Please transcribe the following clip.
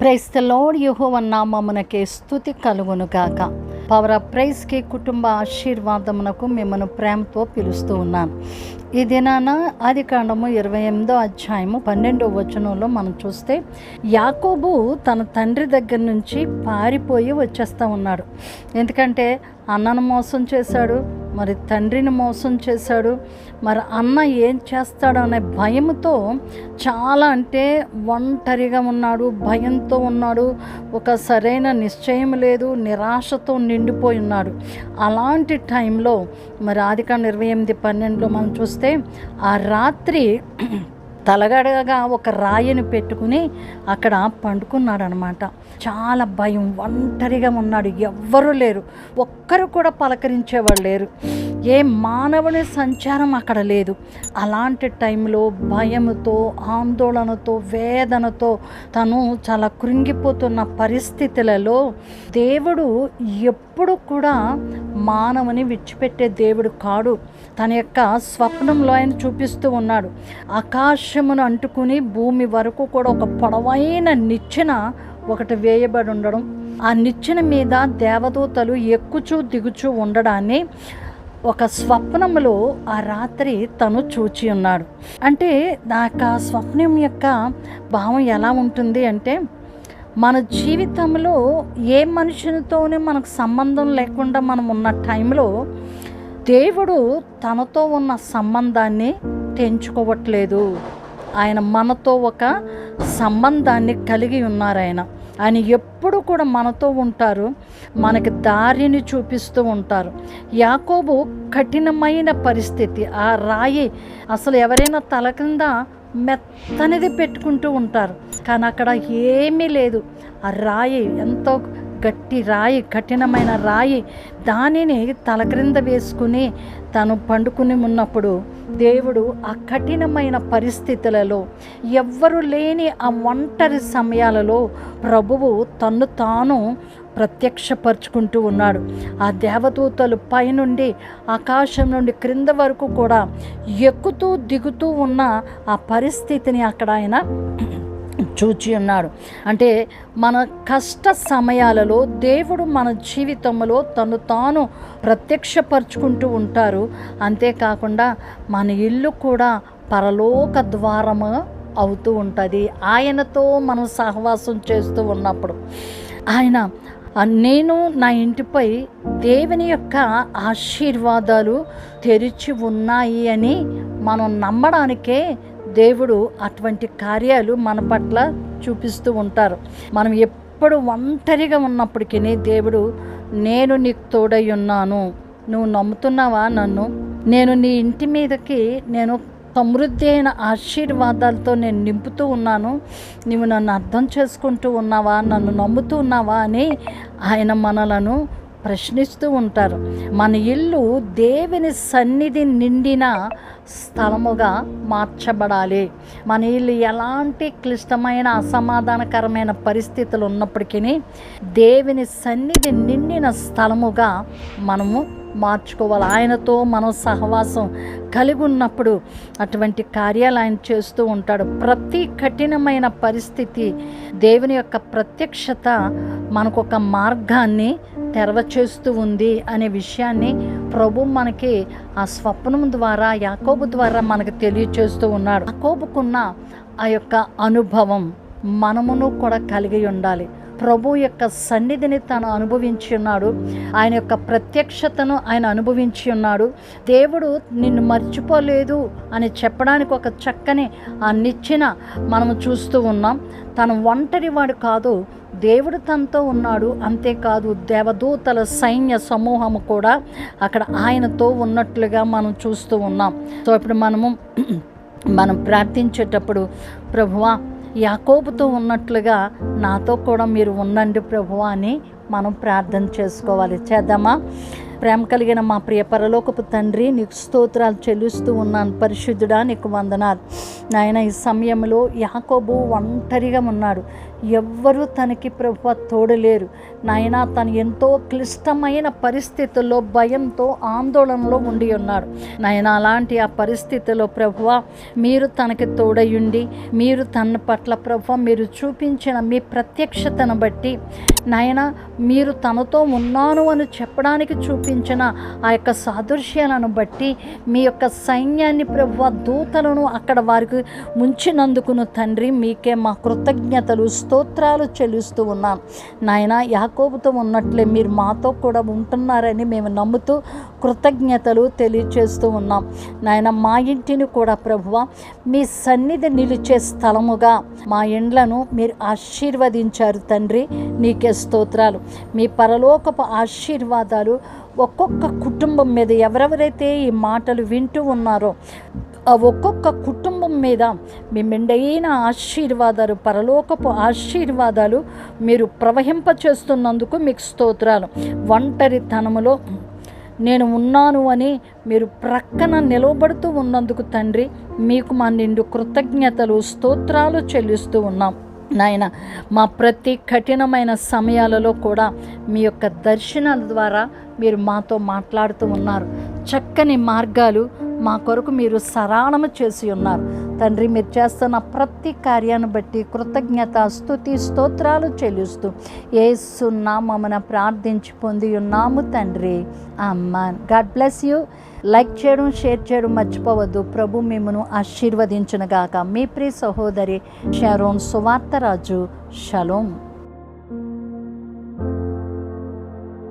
Praise lord యహోవన్నామమునకే స్థుతి కలుగును గాక. పవర్ ఆఫ్ ప్రైస్కి కుటుంబ ఆశీర్వాదమునకు మిమ్మల్ని ప్రేమతో పిలుస్తూ ఉన్నాను. ఈ దినాన ఆది కాండము ఇరవై ఎనిమిదో అధ్యాయము పన్నెండో వచనంలో మనం చూస్తే యాకోబు తన తండ్రి దగ్గర నుంచి పారిపోయి వచ్చేస్తూ ఉన్నాడు. ఎందుకంటే అన్నను మోసం చేశాడు మరి తండ్రిని మోసం చేశాడు. మరి అన్న ఏం చేస్తాడు అనే భయంతో చాలా అంటే ఒంటరిగా ఉన్నాడు భయంతో ఉన్నాడు. ఒక సరైన నిశ్చయం లేదు నిరాశతో నిండిపోయి ఉన్నాడు. అలాంటి టైంలో మరి ఆదికాండ ఇరవై ఎనిమిది పన్నెండులో మనం చూస్తే ఆ రాత్రి తలగడగా ఒక రాయిని పెట్టుకుని అక్కడ పండుకున్నాడు అనమాట చాలా భయం ఒంటరిగా ఉన్నాడు. ఎవ్వరూ లేరు. ఒక్కరు కూడా పలకరించేవాళ్ళు లేరు. ఏ మానవుని సంచారం అక్కడ లేదు. అలాంటి టైంలో భయముతో ఆందోళనతో వేదనతో తను చాలా కృంగిపోతున్న పరిస్థితులలో దేవుడు ఎప్పుడు కూడా మానవుని విడిచిపెట్టే దేవుడు కాడు. తన యొక్క స్వప్నంలో ఆయన చూపిస్తూ ఉన్నాడు. ఆకాశమును అంటుకుని భూమి వరకు కూడా ఒక పొడవైన నిచ్చెన ఒకటి వేయబడి ఉండడం. ఆ నిచ్చెన మీద దేవదూతలు ఎక్కుచూ దిగుచూ ఉండడాన్ని ఒక స్వప్నములో ఆ రాత్రి తను చూచి ఉన్నాడు. అంటే నాకు ఆ స్వప్నం యొక్క భావం ఎలా ఉంటుంది అంటే మన జీవితంలో ఏ మనుషునితోనే మనకు సంబంధం లేకుండా మనం ఉన్న టైంలో దేవుడు తనతో ఉన్న సంబంధాన్ని తెంచుకోవట్లేదు. ఆయన మనతో ఒక సంబంధాన్ని కలిగి ఉన్నారు ఆయన. ఆయన ఎప్పుడు కూడా మనతో ఉంటారు. మనకి దారిని చూపిస్తూ ఉంటారు. యాకోబు కఠినమైన పరిస్థితి. ఆ రాయి అసలు ఎవరైనా తల కింద మెత్తనిది పెట్టుకుంటూ ఉంటారు. కానీ అక్కడ ఏమీ లేదు. ఆ రాయి ఎంతో గట్టి రాయి కఠినమైన రాయి దానిని తల క్రింద వేసుకుని తను పండుకుని ఉన్నప్పుడు దేవుడు ఆ కఠినమైన పరిస్థితులలో ఎవ్వరు లేని ఆ ఒంటరి సమయాలలో ప్రభువు తన్ను తాను ప్రత్యక్షపరుచుకుంటూ ఉన్నాడు. ఆ దేవదూతలు పైనుండి ఆకాశం నుండి క్రింద వరకు కూడా ఎక్కుతూ దిగుతూ ఉన్న ఆ పరిస్థితిని అక్కడ ఆయన చూచి ఉన్నాడు అంటే మన కష్ట సమయాలలో దేవుడు మన జీవితంలో తను తాను ప్రత్యక్షపరుచుకుంటూ ఉంటారు. అంతేకాకుండా మన ఇల్లు కూడా పరలోక ద్వారము అవుతూ ఉంటుంది. ఆయనతో మనం సహవాసం చేస్తూ ఉన్నప్పుడు. ఆయన నేను నా ఇంటిపై దేవుని యొక్క ఆశీర్వాదాలు తెరిచి ఉన్నాయి అని మనం నమ్మడానికే దేవుడు అటువంటి కార్యాలు మన పట్ల చూపిస్తూ ఉంటారు. మనం ఎప్పుడు ఒంటరిగా ఉన్నప్పటికీ దేవుడు నేను నీకు తోడై ఉన్నాను. నువ్వు నమ్ముతున్నావా నన్ను? నేను నీ ఇంటి మీదకి నేను సమృద్ధి అయిన ఆశీర్వాదాలతో నేను నింపుతూ ఉన్నాను. నువ్వు నన్ను అర్థం చేసుకుంటూ ఉన్నావా? నన్ను నమ్ముతూ ఉన్నావా? అని ఆయన మనలను ప్రశ్నిస్తూ ఉంటారు. మన ఇల్లు దేవుని సన్నిధి నిండిన స్థలముగా మార్చబడాలి. మన ఇల్లు ఎలాంటి క్లిష్టమైన అసమాధానకరమైన పరిస్థితులు ఉన్నప్పటికీ దేవుని సన్నిధి నిండిన స్థలముగా మనము మార్చుకోవాలి. ఆయనతో మనం సహవాసం కలిగి ఉన్నప్పుడు అటువంటి కార్యాలు ఆయన చేస్తూ ఉంటాడు. ప్రతి కఠినమైన పరిస్థితి దేవుని యొక్క ప్రత్యక్షత మనకు ఒక మార్గాన్ని తెరవచేస్తూ ఉంది అనే విషయాన్ని ప్రభు మనకి ఆ స్వప్నం ద్వారా యాకోబు ద్వారా మనకు తెలియచేస్తూ ఉన్నాడు. యాకోబుకున్న ఆ యొక్క అనుభవం మనమును కూడా కలిగి ఉండాలి. ప్రభు యొక్క సన్నిధిని తను అనుభవించి ఉన్నాడు. ఆయన యొక్క ప్రత్యక్షతను ఆయన అనుభవించి ఉన్నాడు. దేవుడు నిన్ను మర్చిపోలేదు అని చెప్పడానికి ఒక చక్కని ఆ నిచ్చెన మనము చూస్తూ ఉన్నాం. తను ఒంటరి వాడు కాదు. దేవుడు తనతో ఉన్నాడు. అంతేకాదు దేవదూతల సైన్య సమూహము కూడా అక్కడ ఆయనతో ఉన్నట్లుగా మనం చూస్తూ ఉన్నాం. సో ఇప్పుడు మనము మనం ప్రార్థించేటప్పుడు ప్రభువా యాకోబుతో ఉన్నట్లుగా నాతో కూడా మీరు ఉండండి ప్రభు అని మనం ప్రార్థన చేసుకోవాలి. చేద్దామా? ప్రేమ కలిగిన మా ప్రియ పరలోకపు తండ్రి నీకు స్తోత్రాలు చెల్లిస్తూ ఉన్నాను. పరిశుద్ధుడా నీకు వందనాలు. నాయన ఈ సమయంలో యాకోబు ఒంటరిగా ఉన్నాడు. ఎవ్వరూ తనకి ప్రభు తోడలేరు. నాయన తను ఎంతో క్లిష్టమైన పరిస్థితుల్లో భయంతో ఆందోళనలో ఉండి ఉన్నాడు. నాయన అలాంటి ఆ పరిస్థితిలో ప్రభువ మీరు తనకి తోడయుండి మీరు తన పట్ల ప్రభు మీరు చూపించిన మీ ప్రత్యక్షతను బట్టి నాయన మీరు తనతో ఉన్నాను అని చెప్పడానికి చూపించిన ఆ యొక్క సాదృశ్యాలను బట్టి మీ యొక్క సైన్యాన్ని ప్రభు దూతలను అక్కడ వారికి ముంచినందుకును తండ్రి. మీకే మా కృతజ్ఞతలు స్తోత్రాలు చెల్లిస్తూ ఉన్నాం. నాయన యాకోబుతో ఉన్నట్లే మీరు మాతో కూడా ఉంటున్నారని మేము నమ్ముతూ కృతజ్ఞతలు తెలియచేస్తూ ఉన్నాం. నాయన మా ఇంటిని కూడా ప్రభువ మీ సన్నిధి నిలిచే స్థలముగా మా ఇండ్లను మీరు ఆశీర్వదించారు తండ్రి. నీకే స్తోత్రాలు. మీ పరలోకపు ఆశీర్వాదాలు ఒక్కొక్క కుటుంబం మీద ఎవరెవరైతే ఈ మాటలు వింటూ ఉన్నారో ఆ ఒక్కొక్క కుటుంబం మీద మీ మెండైన ఆశీర్వాదాలు పరలోకపు ఆశీర్వాదాలు మీరు ప్రవహింపచేస్తున్నందుకు మీకు స్తోత్రాలు. ఒంటరితనములో నేను ఉన్నాను అని మీరు ప్రక్కన నిలవబడుతూ ఉన్నందుకు తండ్రి మీకు మా నిండు కృతజ్ఞతలు స్తోత్రాలు చెల్లిస్తూ ఉన్నాం. నాయన మా ప్రతి కఠినమైన సమయాలలో కూడా మీ యొక్క దర్శనాల ద్వారా మీరు మాతో మాట్లాడుతూ ఉన్నారు. చక్కని మార్గాలు మా కొరకు మీరు సరాళము చేసి ఉన్నారు. తండ్రి మీరు చేస్తున్న ప్రతి కార్యాన్ని బట్టి కృతజ్ఞత స్థుతి స్తోత్రాలు చెల్లిస్తూ ఏసున్నా మమ్మను ప్రార్థించి పొంది ఉన్నాము తండ్రి. Amen God bless you. Like చేయడం షేర్ చేయడం మర్చిపోవద్దు. ప్రభు మిమ్మను ఆశీర్వదించునుగాక. మీ ప్రియ సహోదరి షారోన్ సువార్తరాజు. షలోం.